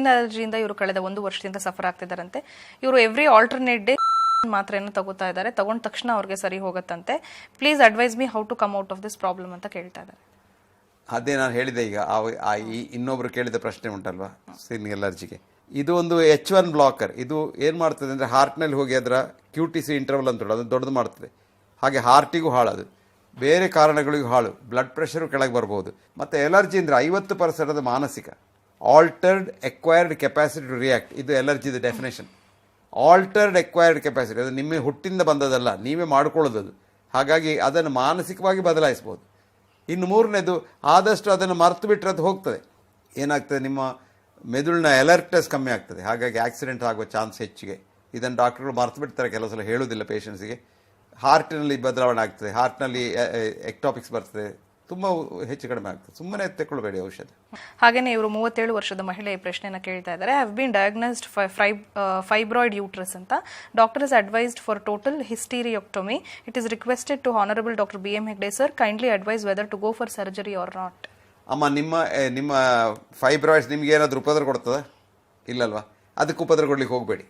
Skin ಅಲರ್ಜಿಯಿಂದ ಇವರು ಕಳೆದ ಒಂದು ವರ್ಷದಿಂದ ಸಫರ್ ಆಗ್ತಿದ್ದಾರಂತೆ ಇವರು ಎವ್ರಿ ಆಲ್ಟರ್ನೇಟ್ ಡೇ ಮಾತ್ರೆಯನ್ನು ತಗೋತಾ ಇದ್ದಾರೆ. ತಗೊಂಡ ತಕ್ಷಣ ಅವ್ರಿಗೆ ಸರಿ ಹೋಗುತ್ತಂತೆ. Please advise me how to come out of this problem ಅಂತ ಕೇಳ್ತಾ ಇದ್ದಾರೆ. ಅದೇ ನಾನು ಹೇಳಿದೆ ಈಗ, ಆ- ಇನ್ನೊಬ್ರು ಕೇಳಿದ ಪ್ರಶ್ನೆ ಉಂಟಲ್ವಾ? ಸ್ಕಿನ್ ಎಲರ್ಜಿಗೆ ಇದು ಒಂದು ಎಚ್ ಒನ್ ಬ್ಲಾಕರ್ ಇದು ಏನು ಮಾಡ್ತದೆ ಅಂದರೆ ಹಾರ್ಟ್ನಲ್ಲಿ ಹೋಗಿ ಅದರ ಕ್ಯೂ ಟಿ ಸಿ ಇಂಟರ್ವಲ್ ಅಂತ ಹೇಳೋದು, ಅದು ದೊಡ್ಡದು ಮಾಡ್ತದೆ. ಹಾಗೆ ಹಾರ್ಟಿಗೂ ಹಾಳದು ಬೇರೆ ಕಾರಣಗಳಿಗೂ ಹಾಳು. ಬ್ಲಡ್ ಪ್ರೆಷರು ಕೆಳಗೆ ಬರ್ಬೋದು. ಮತ್ತು ಎಲರ್ಜಿ ಅಂದರೆ ಐವತ್ತು ಪರ್ಸೆಂಟ್ ಅದು ಮಾನಸಿಕ. Altered acquired capacity to react ಇದು ಎಲರ್ಜಿದು ಡೆಫಿನೇಷನ್ ಆಲ್ಟರ್ಡ್ ಎಕ್ವೈರ್ಡ್ ಕೆಪಾಸಿಟಿ ಅದು ನಿಮ್ಮ ಹುಟ್ಟಿಂದ ಬಂದದಲ್ಲ ನೀವೇ ಮಾಡಿಕೊಳ್ಳೋದದು. ಹಾಗಾಗಿ ಅದನ್ನು ಮಾನಸಿಕವಾಗಿ ಬದಲಾಯಿಸ್ಬೋದು. ಇನ್ನು ಮೂರನೇದು, ಆದಷ್ಟು ಅದನ್ನು ಮರೆತು ಬಿಟ್ಟರೆ ಅದು ಹೋಗ್ತದೆ. ಏನಾಗ್ತದೆ? ನಿಮ್ಮ ಮೆದುಳಿನ ಅಲರ್ಟ್ನೆಸ್ ಕಮ್ಮಿ ಆಗ್ತದೆ. ಹಾಗಾಗಿ ಆಕ್ಸಿಡೆಂಟ್ ಆಗುವ ಚಾನ್ಸ್ ಹೆಚ್ಚಿಗೆ. ಇದನ್ನು ಡಾಕ್ಟರ್ಗಳು ಮರೆತು ಬಿಡ್ತಾರೆ. ಕೆಲವು ಸಲ ಹೇಳುವುದಿಲ್ಲ ಪೇಷಂಟ್ಸಿಗೆ ಹಾರ್ಟಿನಲ್ಲಿ ಬದಲಾವಣೆ ಆಗ್ತದೆ. ಹಾರ್ಟ್ನಲ್ಲಿ ಎಕ್ಟಾಪಿಕ್ಸ್ ಬರ್ತದೆ. ತುಂಬ ಹೆಚ್ಚು ಕಡಿಮೆ ಆಗ್ತದೆ. ಸುಮ್ಮನೆ ತೆಕ್ಕೊಳ್ಬೇಡಿ ಔಷಧ. ಹಾಗೆಯೇ ಇವರು ಮೂವತ್ತೇಳು ವರ್ಷದ ಮಹಿಳೆ ಈ ಪ್ರಶ್ನೆಯನ್ನು ಕೇಳ್ತಾ ಇದ್ದಾರೆ. Have been diagnosed fibroid uterus ಅಂತ. Doctor is advised for total hysterectomy it is requested to honourable doctor B M Hegde sir kindly advise whether to go for surgery or not ಅಮ್ಮ ನಿಮ್ಮ ನಿಮ್ಮ ಫೈಬ್ರಾಯ್ಡ್ಸ್ ನಿಮ್ಗೆ ಏನಾದರೂ ಉಪದ್ರ ಕೊಡ್ತದ? ಇಲ್ಲಲ್ವಾ? ಅದಕ್ಕೆ ಉಪದ್ರ ಕೊಡ್ಲಿಕ್ಕೆ ಹೋಗಬೇಡಿ.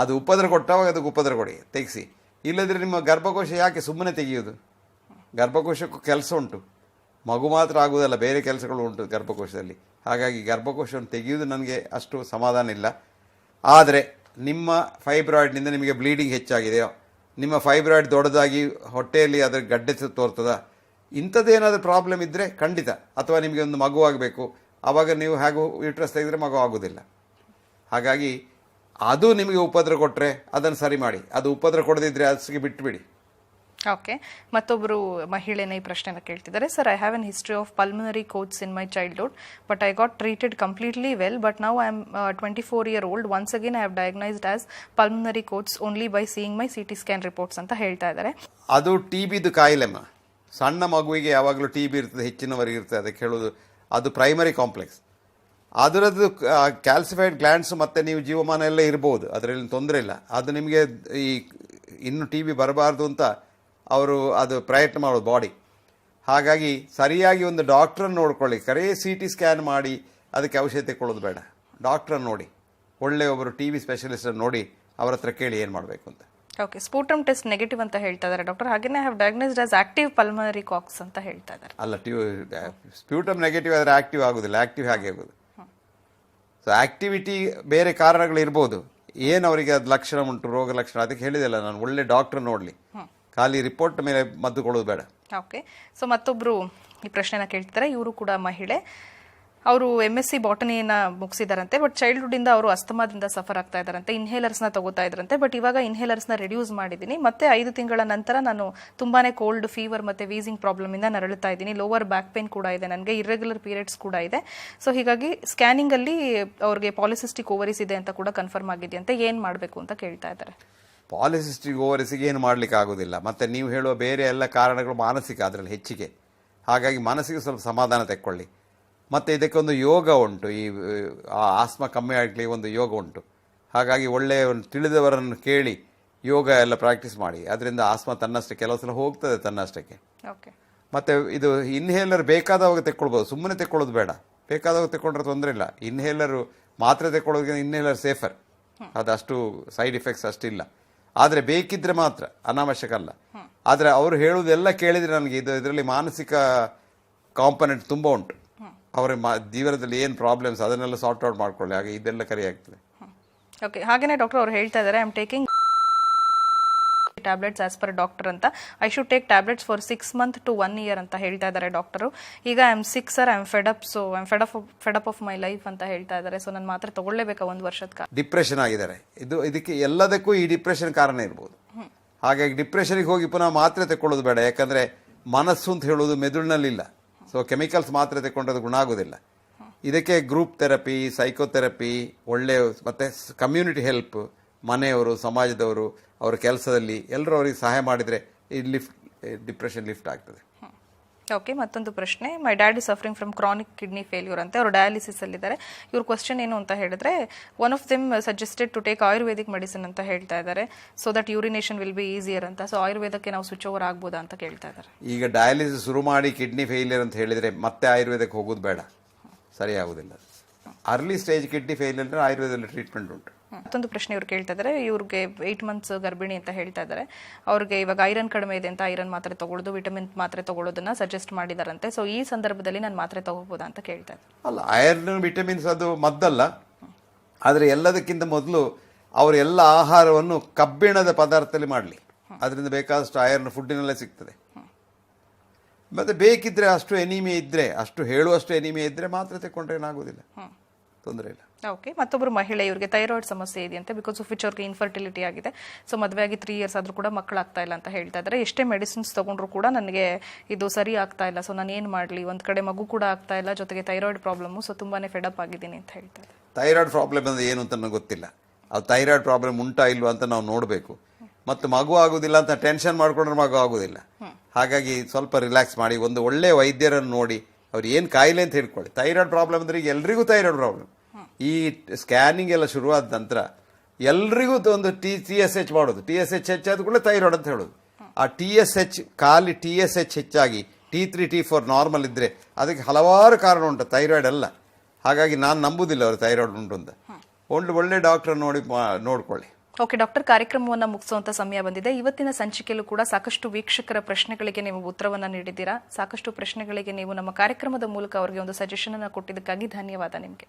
ಅದು ಉಪದ್ರ ಕೊಟ್ಟಾವಾಗ ಅದಕ್ಕೆ ಉಪದ್ರ ಕೊಡಿ. ತೆಗೆಸಿ. ಇಲ್ಲದ್ರೆ ನಿಮ್ಮ ಗರ್ಭಕೋಶ ಯಾಕೆ ಸುಮ್ಮನೆ ತೆಗೆಯೋದು? ಗರ್ಭಕೋಶಕ್ಕೂ ಕೆಲಸ ಉಂಟು. ಮಗು ಮಾತ್ರ ಆಗುವುದಲ್ಲ, ಬೇರೆ ಕೆಲಸಗಳು ಉಂಟು ಗರ್ಭಕೋಶದಲ್ಲಿ. ಹಾಗಾಗಿ ಗರ್ಭಕೋಶವನ್ನು ತೆಗೆಯುವುದು ನನಗೆ ಅಷ್ಟು ಸಮಾಧಾನ ಇಲ್ಲ. ಆದರೆ ನಿಮ್ಮ ಫೈಬ್ರಾಯ್ಡ್ನಿಂದ ನಿಮಗೆ ಬ್ಲೀಡಿಂಗ್ ಹೆಚ್ಚಾಗಿದೆಯೋ ನಿಮ್ಮ ಫೈಬ್ರಾಯ್ಡ್ ದೊಡ್ಡದಾಗಿ ಹೊಟ್ಟೆಯಲ್ಲಿ ಅದರ ಗಡ್ಡೆ ತೋರ್ತದ. ಇಂಥದ್ದೇನಾದರೂ ಪ್ರಾಬ್ಲಮ್ ಇದ್ದರೆ ಖಂಡಿತ. ಅಥವಾ ನಿಮಗೆ ಒಂದು ಮಗು ಆಗಬೇಕು. ಆವಾಗ ನೀವು ಹೇಗೂ ಯೂಟ್ರಸ್ ತೆಗೆದರೆ ಮಗು ಆಗೋದಿಲ್ಲ ಹಾಗಾಗಿ ಅದು ನಿಮಗೆ ಉಪದ್ರ ಕೊಟ್ಟರೆ ಅದನ್ನು ಸರಿ ಮಾಡಿ. ಅದು ಉಪದ್ರ ಕೊಡದಿದ್ದರೆ ಅದಕ್ಕೆ ಬಿಟ್ಟುಬಿಡಿ ಓಕೆ ಮತ್ತೊಬ್ಬರು ಮಹಿಳೆನ ಈ ಪ್ರಶ್ನೆನ ಕೇಳ್ತಿದ್ದಾರೆ. Sir I have an history of pulmonary Koch in my childhood but I got treated completely well but now I am twenty four year old once again I have diagnosed as pulmonary Koch only by seeing my C T scan reports ಅಂತ ಹೇಳ್ತಾ ಇದ್ದಾರೆ. ಅದು T ಬಿದು ಕಾಯಿಲೆಮ್ಮ ಸಣ್ಣ ಮಗುವಿಗೆ ಯಾವಾಗಲೂ T B ಇರ್ತದೆ, ಹೆಚ್ಚಿನವರಿಗೆ ಇರ್ತದೆ, ಅದಕ್ಕೆ ಹೇಳೋದು ಅದು ಪ್ರೈಮರಿ ಕಾಂಪ್ಲೆಕ್ಸ್ ಅದರದ್ದು ಕ್ಯಾಲ್ಸಿಫೈಡ್ ಗ್ಲ್ಯಾಂಡ್ಸ್ ಮತ್ತು ನೀವು ಜೀವಮಾನ ಎಲ್ಲ ಇರ್ಬೋದು, ಅದರಲ್ಲಿ ತೊಂದರೆ ಇಲ್ಲ. ಅದು ನಿಮಗೆ ಈ, ಇನ್ನು ಟಿ ಬಿ ಬರಬಾರ್ದು ಅಂತ ಅವರು ಅದು ಪ್ರಯತ್ನ ಮಾಡೋದು ಬಾಡಿ. ಹಾಗಾಗಿ ಸರಿಯಾಗಿ ಒಂದು ಡಾಕ್ಟ್ರನ್ನು ನೋಡ್ಕೊಳ್ಳಿ. ಕರೇ ಸಿ ಟಿ ಸ್ಕ್ಯಾನ್ ಮಾಡಿ ಅದಕ್ಕೆ ಔಷಧಿ ಕೊಡೋದು ಬೇಡ. ಡಾಕ್ಟ್ರನ್ನು ನೋಡಿ. ಒಳ್ಳೆ ಒಬ್ಬರು ಟಿ ವಿ ಸ್ಪೆಷಲಿಸ್ಟನ್ನು ನೋಡಿ ಅವ್ರ ಹತ್ರ ಕೇಳಿ ಏನು ಮಾಡಬೇಕು ಅಂತ. ಓಕೆ ಸ್ಪೂಟಮ್ ಟೆಸ್ಟ್ ನೆಗೆಟಿವ್ ಅಂತ ಹೇಳ್ತಾ ಇದ್ದಾರೆ ಡಾಕ್ಟರ್. ಹಾಗೇನೇ have diagnosed as active pulmonary Koch's ಅಂತ ಹೇಳ್ತಾ ಇದ್ದಾರೆ. ಅಲ್ಲ ಟ್ಯೂ ಸ್ಪ್ಯೂಟಮ್ ನೆಗೆಟಿವ್ ಆದರೆ ಆಕ್ಟಿವ್ ಆಗೋದಿಲ್ಲ. ಆಕ್ಟಿವ್ ಹಾಗೆ ಆಗೋದು. ಸೊ ಆಕ್ಟಿವಿಟಿ ಬೇರೆ ಕಾರಣಗಳು ಇರ್ಬೋದು. ಏನು ಅವರಿಗೆ ಅದು ಲಕ್ಷಣ ಉಂಟು ರೋಗ ಲಕ್ಷಣ ಅದಕ್ಕೆ ಹೇಳಿದೆಲ್ಲ ನಾನು. ಒಳ್ಳೆ ಡಾಕ್ಟರ್ ನೋಡಲಿ. ಖಾಲಿ ರಿಪೋರ್ಟ್ ಮೇಲೆ ಮದ್ದು ಕೊಡೋದು ಬೇಡ. ಓಕೆ ಸೊ ಮತ್ತೊಬ್ಬರು ಈ ಪ್ರಶ್ನೆನ ಕೇಳ್ತಿದ್ದಾರೆ ಇವರು ಕೂಡ ಮಹಿಳೆ. ಅವರು ಎಂ ಎಸ್ ಸಿ ಬಾಟನಿಯನ್ನ ಮುಗಿಸಿದಾರಂತೆ ಬಟ್ ಚೈಲ್ಡ್ಹುಡ್ಡಿಂದ ಅವರು ಅಸ್ತಮಾದಿಂದ ಸಫರ್ ಆಗ್ತಾ ಇದ್ದಾರೆ ಇನ್ಹೇಲರ್ಸ್ನ ತಗೋತಾ ಇದ್ರಂತೆ ಬಟ್ ಇವಾಗ ಇನ್ಹೇಲರ್ಸ್ನ ರೆಡ್ಯೂಸ್ ಮಾಡಿದೀನಿ. ಮತ್ತೆ ಐದು ತಿಂಗಳ ನಂತರ ನಾನು ತುಂಬಾನೇ ಕೋಲ್ಡ್ ಫೀವರ್ ಮತ್ತೆ ವೀಸಿಂಗ್ ಪ್ರಾಬ್ಲಮ್ ಇಂದ ನರಳುತ್ತಾ ಇದ್ದೀನಿ. ಲೋವರ್ ಬ್ಯಾಕ್ ಪೇನ್ ಕೂಡ ಇದೆ ನನಗೆ ಇರ್ರೆಗ್ಯುಲರ್ ಪೀರಿಯಡ್ಸ್ ಕೂಡ ಇದೆ. ಸೊ ಹೀಗಾಗಿ ಸ್ಕ್ಯಾನಿಂಗ್ ಅಲ್ಲಿ ಅವ್ರಿಗೆ ಪಾಲಿಸಿಸ್ಟಿಕ್ ಓವರೀಸ್ ಇದೆ ಅಂತ ಕೂಡ ಕನ್ಫರ್ಮ್ ಆಗಿದೆಯಂತೆ. ಏನ್ ಮಾಡಬೇಕು ಅಂತ ಕೇಳ್ತಾ ಇದ್ದಾರೆ. ಪಾಲಿಸಿಸ್ಟಿಕ್ ಓವರಿಸಿಗೆ ಏನು ಮಾಡಲಿಕ್ಕೆ ಆಗೋದಿಲ್ಲ. ಮತ್ತು ನೀವು ಹೇಳುವ ಬೇರೆ ಎಲ್ಲ ಕಾರಣಗಳು ಮಾನಸಿಕ ಅದರಲ್ಲಿ ಹೆಚ್ಚಿಗೆ. ಹಾಗಾಗಿ ಮನಸ್ಸಿಗೆ ಸ್ವಲ್ಪ ಸಮಾಧಾನ ತೆಕ್ಕೊಳ್ಳಿ. ಮತ್ತು ಇದಕ್ಕೊಂದು ಯೋಗ ಉಂಟು. ಈ ಆ, ಆಸ್ಮ ಕಮ್ಮಿ ಆಗಲಿ ಒಂದು ಯೋಗ ಉಂಟು. ಹಾಗಾಗಿ ಒಳ್ಳೆಯ ಒಂದು ತಿಳಿದವರನ್ನು ಕೇಳಿ ಯೋಗ ಎಲ್ಲ ಪ್ರಾಕ್ಟೀಸ್ ಮಾಡಿ. ಅದರಿಂದ ಆಸ್ಮ ತನ್ನಷ್ಟಕ್ಕೆ ಕೆಲವು ಸಲ ಹೋಗ್ತದೆ ತನ್ನಷ್ಟಕ್ಕೆ. ಓಕೆ. ಮತ್ತು ಇದು ಇನ್ಹೇಲರ್ ಬೇಕಾದವಾಗ ತೆಕ್ಕೊಳ್ಬೋದು. ಸುಮ್ಮನೆ ತೆಕ್ಕೊಳ್ಳೋದು ಬೇಡ. ಬೇಕಾದವಾಗ ತೆಕ್ಕೊಂಡ್ರೆ ತೊಂದರೆ ಇಲ್ಲ. ಇನ್ಹೇಲರು ಮಾತ್ರೆ ತೆಕ್ಕೊಳ್ಳೋದಕ್ಕಿಂತ ಇನ್ಹೇಲರ್ ಸೇಫರ್. ಅದಷ್ಟು ಸೈಡ್ ಎಫೆಕ್ಟ್ಸ್ ಅಷ್ಟಿಲ್ಲ. ಆದರೆ ಬೇಕಿದ್ರೆ ಮಾತ್ರ, ಅನಾವಶ್ಯಕ ಅಲ್ಲ. ಆದರೆ ಅವರು ಹೇಳುವುದೆಲ್ಲ ಕೇಳಿದರೆ ನನಗೆ ಇದು ಇದರಲ್ಲಿ ಮಾನಸಿಕ ಕಾಂಪೊನೆಂಟ್ ತುಂಬ ಉಂಟು. ಅವರ ಜೀವನದಲ್ಲಿ ಏನು ಪ್ರಾಬ್ಲಮ್ಸ್ ಅದನ್ನೆಲ್ಲ ಸಾರ್ಟ್ ಔಟ್ ಮಾಡ್ಕೊಳ್ಳಿ, ಹಾಗೆ ಇದೆಲ್ಲ ಕರಿ ಓಕೆ ಹಾಗೇನೆ ಡಾಕ್ಟರ್ ಅವ್ರು ಹೇಳ್ತಾ ಇದ್ದಾರೆ I am taking tablets as per doctor ಅಂತ. I should take tablets for six month to one year ಅಂತ ಹೇಳ್ತಾ ಇದ್ದಾರೆ ಡಾಕ್ಟರು ಈಗ I am sick sir I am fed up so I am fed up of my life ಅಂತ ಹೇಳ್ತಾ ಇದ್ದಾರೆ. So ನಾನು ಮಾತ್ರ ತಗೊಳ್ಳೇಬೇಕಾ ಒಂದು ವರ್ಷದ ಕಾಲ? ಡಿಪ್ರೆಷನ್ ಆಗಿದ್ದಾರೆ. ಇದು ಇದಕ್ಕೆ ಎಲ್ಲದಕ್ಕೂ ಈ ಡಿಪ್ರೆಷನ್ ಕಾರಣ ಇರ್ಬೋದು. ಹಾಗಾಗಿ ಡಿಪ್ರೆಷನ್ಗೆ ಹೋಗಿ ಪುನಃ ಮಾತ್ರೆ ತಗೊಳ್ಳೋದು ಬೇಡ. ಯಾಕಂದ್ರೆ ಮನಸ್ಸು ಅಂತ ಹೇಳೋದು ಮೆದುಳಿನಲ್ಲಿಲ್ಲ. ಸೊ ಕೆಮಿಕಲ್ಸ್ ಮಾತ್ರೆ ತಗೊಂಡಅದು ಗುಣ ಆಗೋದಿಲ್ಲ. ಇದಕ್ಕೆ ಗ್ರೂಪ್ ಥೆರಪಿ ಸೈಕೋಥೆರಪಿ ಒಳ್ಳೆಯ ಮತ್ತೆ ಕಮ್ಯುನಿಟಿ ಹೆಲ್ಪ್ ಮನೆಯವರು ಸಮಾಜದವರು ಅವರ ಕೆಲಸದಲ್ಲಿ ಎಲ್ಲರೂ ಅವರಿಗೆ ಸಹಾಯ ಮಾಡಿದರೆ ಈ ಲಿಫ್ಟ್ ಡಿಪ್ರೆಷನ್ ಲಿಫ್ಟ್ ಆಗ್ತದೆ. ಓಕೆ ಮತ್ತೊಂದು ಪ್ರಶ್ನೆ. My dad is suffering from chronic kidney failure ಅಂತ ಅವರು ಡಯಾಲಿಸಿಸ್ ಅಲ್ಲಿದ್ದಾರೆ. ಇವ್ರ ಕ್ವಶನ್ ಏನು ಅಂತ ಹೇಳಿದ್ರೆ one of them suggested to take Ayurvedic medicine ಅಂತ ಹೇಳ್ತಾ ಇದ್ದಾರೆ. So that urination will be easier ಅಂತ. ಸೊ ಆಯುರ್ವೇದಕ್ಕೆ ನಾವು ಸ್ವಿಚ್ ಓವರ್ ಆಗ್ಬೋದಾ ಅಂತ ಕೇಳ್ತಾ ಇದ್ದಾರೆ. ಈಗ ಡಯಾಲಿಸಿಸ್ ಶುರು ಮಾಡಿ ಕಿಡ್ನಿ ಫೇಲ್ಯೂರ್ ಅಂತ ಹೇಳಿದರೆ ಮತ್ತೆ ಆಯುರ್ವೇದಕ್ಕೆ ಹೋಗೋದು ಬೇಡ. ಸರಿ ಆಗೋದಿಲ್ಲ ಅರ್ಲಿ ಸ್ಟೇಜ್ ಕಿಡ್ನಿ ಫೇಲ್ಯೂರ್ ಆಯುರ್ವೇದದಲ್ಲಿ ಟ್ರೀಟ್ಮೆಂಟ್ ಉಂಟು. ಮತ್ತೊಂದು ಪ್ರಶ್ನೆ ಇವ್ರು ಕೇಳ್ತಾ ಇದ್ದಾರೆ ಇವ್ರಿಗೆ ಏಯ್ಟ್ ಮಂತ್ಸ್ ಗರ್ಭಿಣಿ ಅಂತ ಹೇಳ್ತಾ ಇದ್ದಾರೆ ಅವ್ರಿಗೆ ಇವಾಗ ಐರನ್ ಕಡಿಮೆ ಇದೆ ಅಂತ ಐರನ್ ಮಾತ್ರೆ ತಗೊಳ್ಳೋದು ವಿಟಮಿನ್ ಮಾತ್ರೆ ತಗೊಳ್ಳೋದನ್ನ ಸಜೆಸ್ಟ್ ಮಾಡಿದಾರಂತೆ. ಸೊ ಈ ಸಂದರ್ಭದಲ್ಲಿ ನಾನು ಮಾತ್ರೆ ತಗೋಬೋದಾ ಅಂತ ಕೇಳ್ತಾ ಇದ್ದಾರೆ ಅಲ್ಲ ಐರನ್ ವಿಟಮಿನ್ಸ್ ಅದು ಮದ್ದಲ್ಲ. ಆದರೆ ಎಲ್ಲದಕ್ಕಿಂತ ಮೊದಲು ಅವರು ಎಲ್ಲ ಆಹಾರವನ್ನು ಕಬ್ಬಿಣದ ಪದಾರ್ಥದಲ್ಲಿ ಮಾಡಲಿ. ಅದರಿಂದ ಬೇಕಾದಷ್ಟು ಐರನ್ ಫುಡ್ಡಿನಲ್ಲೇ ಸಿಗ್ತದೆ. ಮತ್ತೆ ಬೇಕಿದ್ರೆ ಅಷ್ಟು ಎನಿಮಿ ಇದ್ರೆ, ಅಷ್ಟು ಹೇಳುವಷ್ಟು ಎನಿಮಿ ಇದ್ರೆ ಮಾತ್ರ ತಗೊಂಡ್ರೆ ಏನಾಗೋದಿಲ್ಲ. ತೊಂದರೆ ಇಲ್ಲ. ಓಕೆ ಮತ್ತೊಬ್ಬರು ಮಹಿಳೆ, ಇವರಿಗೆ ಥೈರಾಯ್ಡ್ ಸಮಸ್ಯೆ ಇದೆಯಂತೆ ಬಿಕಾಸ್ ಆಫ್ ವಿಚ್ ಅವ್ರಿಗೆ ಇನ್ಫರ್ಟಿಲಿಟಿ ಆಗಿದೆ. ಸೊ ಮದುವೆ ಆಗಿ ತ್ರೀ ಇಯರ್ಸ್ ಆದರೂ ಕೂಡ ಮಕ್ಕಳಾಗ್ತಾ ಇಲ್ಲ ಅಂತ ಹೇಳ್ತಾ ಇದ್ದಾರೆ. ಎಷ್ಟೇ ಮೆಡಿಸಿನ್ಸ್ ತೊಗೊಂಡ್ರು ಕೂಡ ನನಗೆ ಇದು ಸರಿ ಆಗ್ತಾ ಇಲ್ಲ. ಸೊ ನಾನು ಏನು ಮಾಡಲಿ? ಒಂದು ಕಡೆ ಮಗು ಕೂಡ ಆಗ್ತಾ ಇಲ್ಲ, ಜೊತೆಗೆ ಥೈರಾಯ್ಡ್ ಪ್ರಾಬ್ಲಮ್ಮು ಸೊ ತುಂಬಾ ಫೆಡಪ್ ಆಗಿದ್ದೀನಿ ಅಂತ ಹೇಳ್ತಾರೆ ಥೈರಾಯ್ಡ್ ಪ್ರಾಬ್ಲಮ್ ಅಂದ್ರೆ ಏನು ಅಂತ ನನಗೆ ಗೊತ್ತಿಲ್ಲ. ಅದು ಥೈರಾಯ್ಡ್ ಪ್ರಾಬ್ಲಮ್ ಉಂಟಾ ಇಲ್ವಾ ಅಂತ ನಾವು ನೋಡಬೇಕು. ಮತ್ತು ಮಗು ಆಗೋದಿಲ್ಲ ಅಂತ ಟೆನ್ಷನ್ ಮಾಡ್ಕೊಂಡ್ರೆ ಮಗು ಆಗೋದಿಲ್ಲ. ಹಾಗಾಗಿ ಸ್ವಲ್ಪ ರಿಲ್ಯಾಕ್ಸ್ ಮಾಡಿ, ಒಂದು ಒಳ್ಳೆ ವೈದ್ಯರನ್ನು ನೋಡಿ, ಅವ್ರು ಏನು ಕಾಯಿಲೆ ಅಂತ ಹೇಳ್ಕೊಳ್ಳಿ ಥೈರಾಯ್ಡ್ ಪ್ರಾಬ್ಲಮ್ ಅಂದ್ರೆ ಎಲ್ರಿಗೂ ಥೈರಾಯ್ಡ್ ಪ್ರಾಬ್ಲಮ್ ಈ ಸ್ಕ್ಯಾನಿಂಗ್ ಎಲ್ಲ ಶುರುವಾದ ನಂತರ ಎಲ್ರಿಗೂ ಒಂದು ಟಿ ಟಿ ಎಸ್ ಎಚ್ ಮಾಡೋದು. ಟಿ ಎಸ್ ಎಚ್ ಹೆಚ್ಚಾದ ಕೂಡ ಥೈರಾಯ್ಡ್ ಅಂತ ಹೇಳೋದು. ಆ ಟಿ ಎಸ್ ಎಚ್ ಖಾಲಿ ಟಿ ಎಸ್ ಎಚ್ ಹೆಚ್ಚಾಗಿ T three T four normal ಇದ್ದರೆ ಅದಕ್ಕೆ ಹಲವಾರು ಕಾರಣ ಉಂಟು. ಥೈರಾಯ್ಡ್ ಅಲ್ಲ. ಹಾಗಾಗಿ ನಾನು ನಂಬುದಿಲ್ಲ ಅವರು ಥೈರಾಯ್ಡ್ ಉಂಟು ಅಂತ. ಒಂದು ಒಳ್ಳೆ ಡಾಕ್ಟರ್ ನೋಡಿ ನೋಡ್ಕೊಳ್ಳಿ. ಓಕೆ ಡಾಕ್ಟರ್ ಕಾರ್ಯಕ್ರಮವನ್ನು ಮುಗಿಸುವಂತ ಸಮಯ ಬಂದಿದೆ. ಇವತ್ತಿನ ಸಂಚಿಕೆಯಲ್ಲೂ ಕೂಡ ಸಾಕಷ್ಟು ವೀಕ್ಷಕರ ಪ್ರಶ್ನೆಗಳಿಗೆ ನೀವು ಉತ್ತರವನ್ನು ನೀಡಿದ್ದೀರಾ. ಸಾಕಷ್ಟು ಪ್ರಶ್ನೆಗಳಿಗೆ ನೀವು ನಮ್ಮ ಕಾರ್ಯಕ್ರಮದ ಮೂಲಕ ಅವರಿಗೆ ಒಂದು ಸಜೆಷನ್ ಅನ್ನು ಕೊಟ್ಟಿದ್ದಕ್ಕಾಗಿ ಧನ್ಯವಾದ ನಿಮಗೆ.